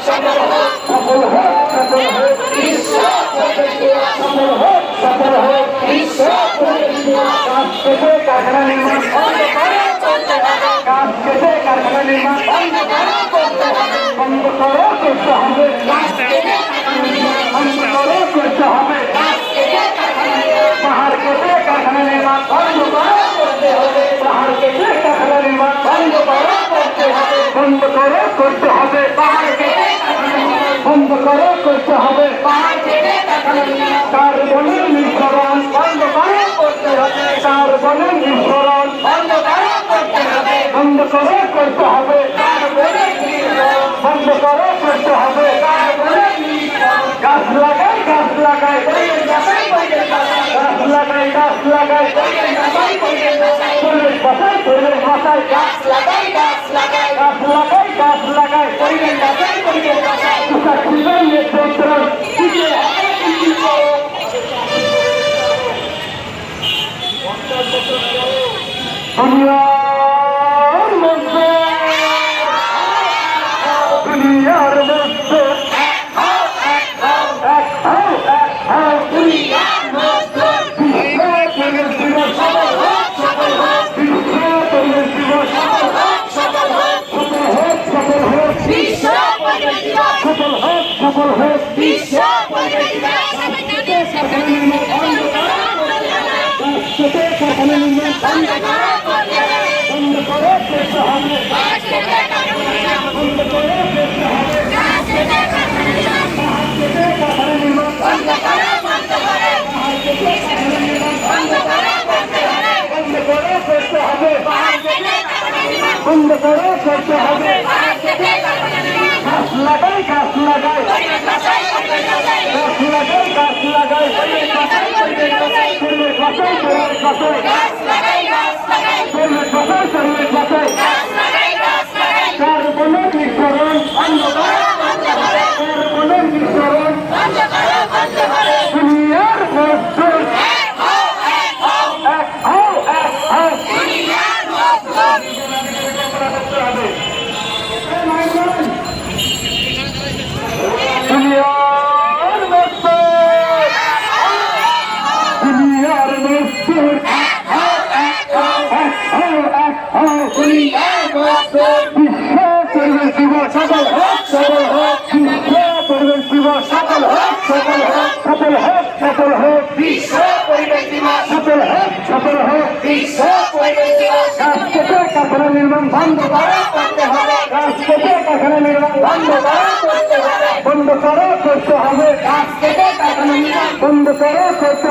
সফল হোক সফল হোক সফল হোক বিশ্ব সফল হোক সফল হোক বিশ্ব কাজ কেটে কারখানা নির্মাণ বন্ধ করো চলতে হবে কাজ কেটে কারখানা নির্মাণ করতে করতে করতে করতে করতে বন্ধ করো করতে হবে পাহাড় কেটে কারখানা নির্মাণ বন্ধ করো করতে হবে। কার্বনের নিঃসরণ বন্ধ করো করতে হবে। কার্বনের নিঃসরণ বন্ধ করো করতে হবে। বন্ধ করো করতে হবে। বন্ধ করো করতে হবে। গাছ লাগাই গাছ লাগাই। গাছ লাগাই গাছ লাগাই। পরিবেশ বাঁচাই পরিবেশ বাঁচাই। গাছ লাগাই গাছ লাগাই। গাছ লাগাই গাছ লাগাই। পরিবেশ বাঁচাই পরিবেশ বাঁচাই দুনিয়ার মধ্যে দুনিয়ার মধ্যে। বিশ্ব সফল হোক বিশ্ব। বন্ধ করো, করতে হবে। লাগাই পরিবেশ বাঁচাই, পরিবেশ বাঁচাই। পরিবেশ বাঁচাই পরিবেশ বাঁচাই গাছ লাগাই, গাছ লাগাই। পরিবেশ বাঁচাই পরিবেশ বাঁচাই গাছ লাগাই, গাছ লাগাই। কার্বনের নিঃসরণ বন্ধ করো, বন্ধ করো। কার্বনের নিঃসরণ বন্ধ করো, বন্ধ করো। দুনিয়ার মধ্যে এক হও, এক হও। এক হও এক হও দুনিয়ার মজদুর। দুনিয়ার মধ্যে দুনিয়ার মধ্যে এক হও, এক হও। এক হও এক হও দুনিয়ার মজদুর। বিশ্ব পরিবেশ দিবস সফল হোক সফল বন্ধ করো করতে হবে বন্ধ করো করতে